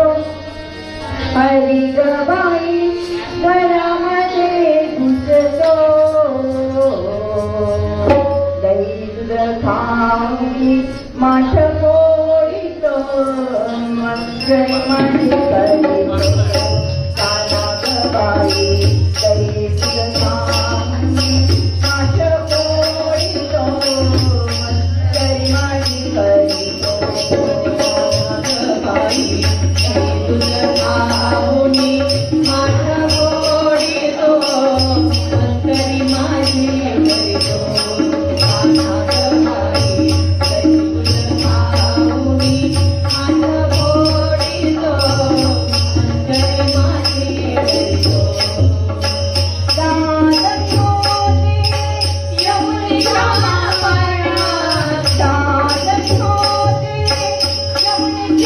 येतो हरी गबाई घरामध्ये घुसतो दही दूध खाऊनी माठ पोळीतो मग माझी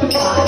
Bye.